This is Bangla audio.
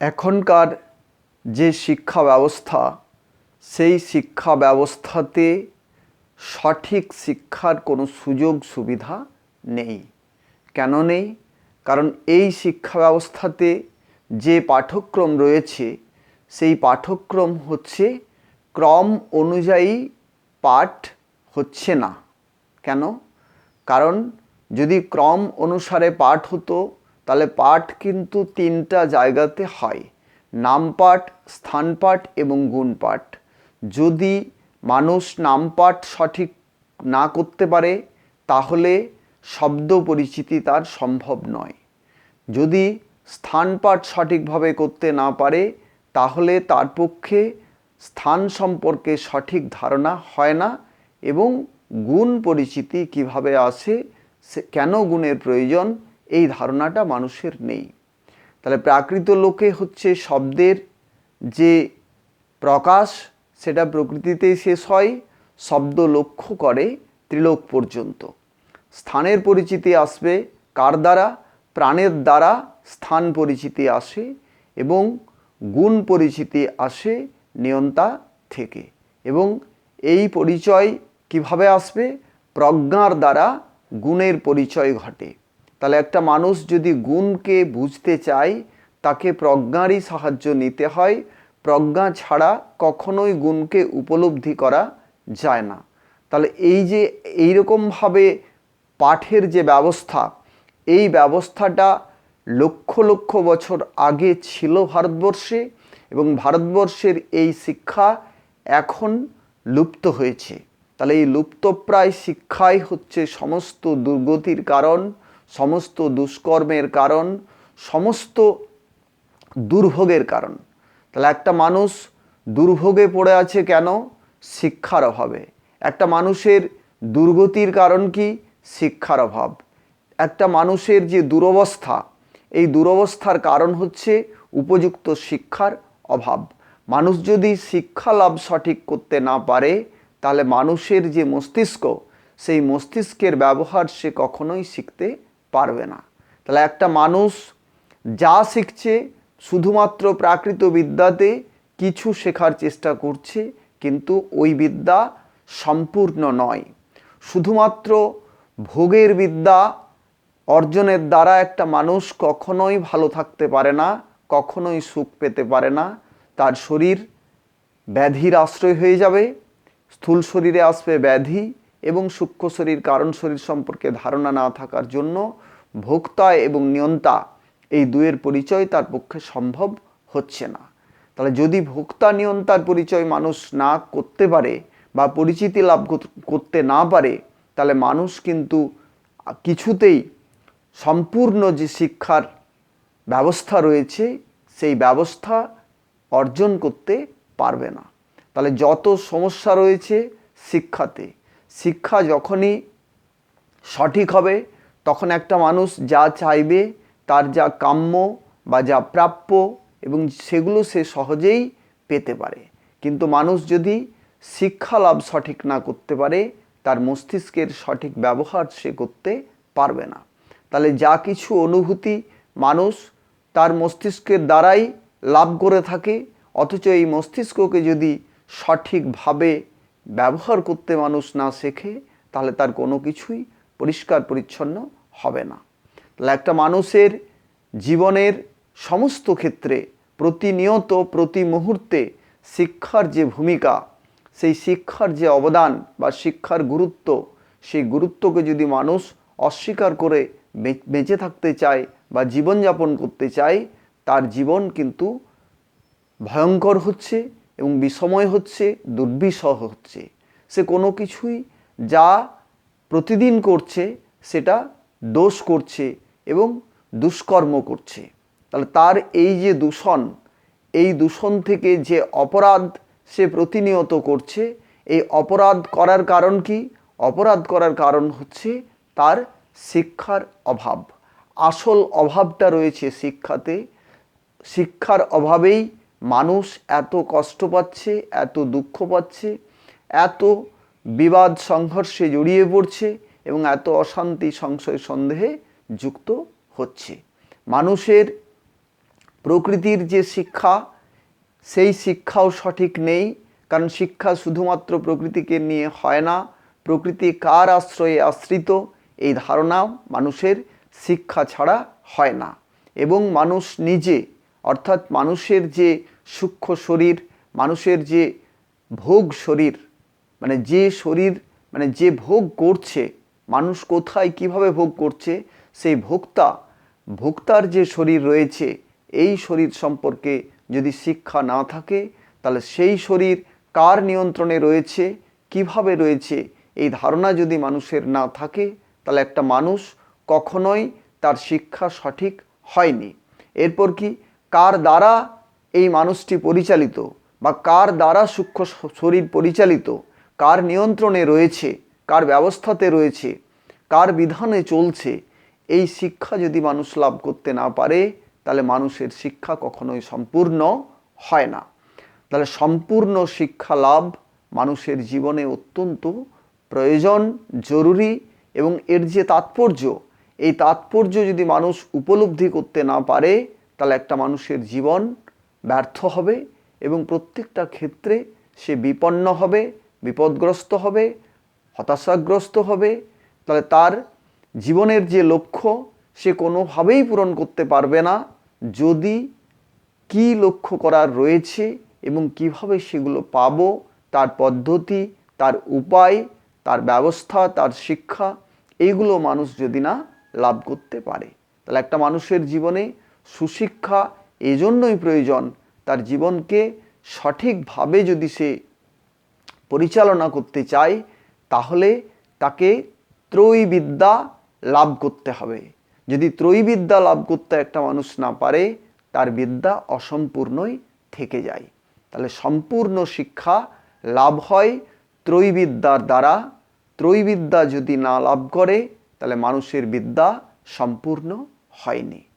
এখনকার যে শিক্ষা ব্যবস্থা, সেই শিক্ষা ব্যবস্থাতে সঠিক শিক্ষার কোনো সুযোগ সুবিধা নেই। কেন নেই? কারণ এই শিক্ষা ব্যবস্থাতে যে পাঠ্যক্রম রয়েছে, সেই পাঠ্যক্রম হচ্ছে ক্রম অনুযায়ী পাঠ হচ্ছে না। কেন? কারণ যদি ক্রম অনুসারে পাঠ হতো তাহলে পাঠ কিন্তু তিনটা জায়গাতে হয়। নাম পাঠ, স্থান পাঠ এবং গুণ পাঠ। যদি মানুষ নাম পাঠ সঠিক না করতে পারে, তাহলে শব্দ পরিচিতি তার সম্ভব নয়। যদি স্থান পাঠ সঠিকভাবে করতে না পারে, তাহলে তার পক্ষে স্থান সম্পর্কে সঠিক ধারণা হয় না এবং গুণ পরিচিতি কীভাবে আসে, সে কেন গুণের প্রয়োজন এই ধারণাটা মানুষের নেই। তাহলে প্রাকৃত লোকে হচ্ছে শব্দের যে প্রকাশ, সেটা প্রকৃতিতেই শেষ হয়, শব্দ লক্ষ্য করে ত্রিলোক পর্যন্ত। স্থানের পরিচিতি আসবে কার দ্বারা? প্রাণের দ্বারা স্থান পরিচিতি আসে এবং গুণ পরিচিতি আসে নিয়ন্তা থেকে। এবং এই পরিচয় কীভাবে আসবে? প্রজ্ঞার দ্বারা গুণের পরিচয় ঘটে। তাহলে একটা মানুষ যদি গুণকে বুঝতে চায়, তাকে প্রজ্ঞারই সাহায্য নিতে হয়। প্রজ্ঞা ছাড়া কখনোই গুণকে উপলব্ধি করা যায় না। তাহলে এই যে এইরকমভাবে পাঠের যে ব্যবস্থা, এই ব্যবস্থাটা লক্ষ লক্ষ বছর আগে ছিল ভারতবর্ষে এবং ভারতবর্ষের এই শিক্ষা এখন লুপ্ত হয়েছে। তাহলে এই লুপ্তপ্রায় শিক্ষাই হচ্ছে সমস্ত দুর্গতির কারণ। সমস্ত দুষ্কর্মের কারণ, সমস্ত দুর্ভোগের কারণ। তাহলে একটা মানুষ দুর্ভোগে পড়ে আছে কেন? শিক্ষার অভাবে। একটা মানুষের দুর্গতির কারণ কি? শিক্ষার অভাব। একটা মানুষের যে দুরবস্থা, এই দুরবস্থার কারণ হচ্ছে উপযুক্ত শিক্ষার অভাব। মানুষ যদি শিক্ষা লাভ সঠিক করতে না পারে, তাহলে মানুষের যে মস্তিষ্ক, সেই মস্তিষ্কের ব্যবহার সে কখনোই শিখতে পারবে না। তাহলে একটা মানুষ যা শিখছে, শুধুমাত্র প্রাকৃত বিদ্যাতে কিছু শেখার চেষ্টা করছে, কিন্তু ওই বিদ্যা সম্পূর্ণ নয়। শুধুমাত্র ভোগের বিদ্যা অর্জনের দ্বারা একটা মানুষ কখনোই ভালো থাকতে পারে না, কখনোই সুখ পেতে পারে না। তার শরীর ব্যাধির আশ্রয় হয়ে যাবে, স্থূল শরীরে আসবে ব্যাধি এবং সূক্ষ্ম শরীর, কারণ শরীর সম্পর্কে ধারণা না থাকার জন্য ভোক্তা এবং নিয়ন্তা এই দুয়ের পরিচয় তার পক্ষে সম্ভব হচ্ছে না। তাহলে যদি ভোক্তা, নিয়ন্তার পরিচয় মানুষ না করতে পারে বা পরিচিতি লাভ করতে না পারে, তাহলে মানুষ কিন্তু কিছুতেই সম্পূর্ণ যে শিক্ষার ব্যবস্থা রয়েছে, সেই ব্যবস্থা অর্জন করতে পারবে না। তাহলে যত সমস্যা রয়েছে শিক্ষাতে শিক্ষা যখনই সঠিক হবে, তখন একটা মানুষ যা চাইবে, তার যা কাম্য বা যা প্রাপ্য এবং সেগুলো সে সহজেই পেতে পারে। কিন্তু মানুষ যদি শিক্ষা লাভ সঠিক না করতে পারে, তার মস্তিষ্কের সঠিক ব্যবহার সে করতে পারবে না। তাহলে যা কিছু অনুভূতি মানুষ তার মস্তিষ্কের দ্বারাই লাভ করে থাকে, অথচ এই মস্তিষ্ককে যদি সঠিকভাবে ব্যবহার করতে মানুষ না শেখে, তাহলে তার কোনো কিছুই পরিষ্কার পরিচ্ছন্ন হবে না। তাহলে একটা মানুষের জীবনের সমস্ত ক্ষেত্রে প্রতিনিয়ত, প্রতি মুহূর্তে শিক্ষার যে ভূমিকা, সেই শিক্ষার যে অবদান বা শিক্ষার গুরুত্ব, সেই গুরুত্বকে যদি মানুষ অস্বীকার করে বেঁচে থাকতে চায় বা জীবনযাপন করতে চায়, তার জীবন কিন্তু ভয়ঙ্কর হচ্ছে। এবং বিষময় হচ্ছে, দুর্বিষহ হচ্ছে। সে কোনো কিছুই যা প্রতিদিন করছে, সেটা দোষ করছে এবং দুষ্কর্ম করছে। তাহলে তার এই যে দূষণ, এই দূষণ থেকে যে অপরাধ সে প্রতিনিয়ত করছে, এই অপরাধ করার কারণ কি? অপরাধ করার কারণ হচ্ছে তার শিক্ষার অভাব। আসল অভাবটা রয়েছে শিক্ষাতে। শিক্ষার অভাবেই মানুষ এত কষ্ট পাচ্ছে, এত দুঃখ পাচ্ছে, এত বিবাদ সংঘর্ষে জড়িয়ে পড়ছে এবং এত অশান্তি সংশয় সন্দেহে যুক্ত হচ্ছে। মানুষের প্রকৃতির যে শিক্ষা, সেই শিক্ষাও সঠিক নেই, কারণ শিক্ষা শুধুমাত্র প্রকৃতিকে নিয়ে হয় না, প্রকৃতি কার আশ্রয়ে আশ্রিত, এই ধারণাও মানুষের শিক্ষা ছাড়া হয় না। এবং মানুষ নিজে অর্থাৎ মানুষের যে সূক্ষ্ম শরীর, মানুষের যে ভোগ শরীর মানে যে শরীর মানে যে ভোগ করছে, মানুষ কোথায়, কীভাবে ভোগ করছে, সেই ভোক্তা, ভোক্তার যে শরীর রয়েছে, এই শরীর সম্পর্কে যদি শিক্ষা না থাকে, তাহলে সেই শরীর কার নিয়ন্ত্রণে রয়েছে, কীভাবে রয়েছে, এই ধারণা যদি মানুষের না থাকে, তাহলে একটা মানুষ কখনোই তার শিক্ষা সঠিক হয়নি। এরপর কি? কার দ্বারা এই মানুষটি পরিচালিত বা কার দ্বারা সূক্ষ্ম শরীর পরিচালিত? কার নিয়ন্ত্রণে রয়েছে? কার ব্যবস্থাতে রয়েছে? কার বিধানে চলছে? এই শিক্ষা যদি মানুষ লাভ করতে না পারে, তাহলে মানুষের শিক্ষা কখনোই সম্পূর্ণ হয় না। তাহলে সম্পূর্ণ শিক্ষা লাভ মানুষের জীবনে অত্যন্ত প্রয়োজন, জরুরি এবং এর যে তাৎপর্য, এই তাৎপর্য যদি মানুষ উপলব্ধি করতে না পারে তাহলে একটা মানুষের জীবন ব্যর্থ হবে এবং প্রত্যেকটা ক্ষেত্রে সে বিপন্ন হবে, বিপদগ্রস্ত হবে, হতাশাগ্রস্ত হবে। তাহলে তার জীবনের যে লক্ষ্য, সে কোনোভাবেই পূরণ করতে পারবে না। যদি কি লক্ষ্য করার রয়েছে এবং কীভাবে সেগুলো পাবো, তার পদ্ধতি, তার উপায়, তার ব্যবস্থা, তার শিক্ষা এইগুলো মানুষ যদি না লাভ করতে পারে, তাহলে একটা মানুষের জীবনে সুশিক্ষা এজন্যই প্রয়োজন তার জীবনকে সঠিকভাবে যদি সে পরিচালনা করতে চায়, তাহলে তাকে ত্রয়ী বিদ্যা লাভ করতে হবে। যদি ত্রয়ী বিদ্যা লাভ করতে একটা মানুষ না পারে, তার বিদ্যা অসম্পূর্ণই থেকে যায়। তাহলে সম্পূর্ণ শিক্ষা লাভ হয় ত্রয়ী বিদ্যার দ্বারা। ত্রয়ী বিদ্যা যদি না লাভ করে, তাহলে মানুষের বিদ্যা সম্পূর্ণ হয়নি।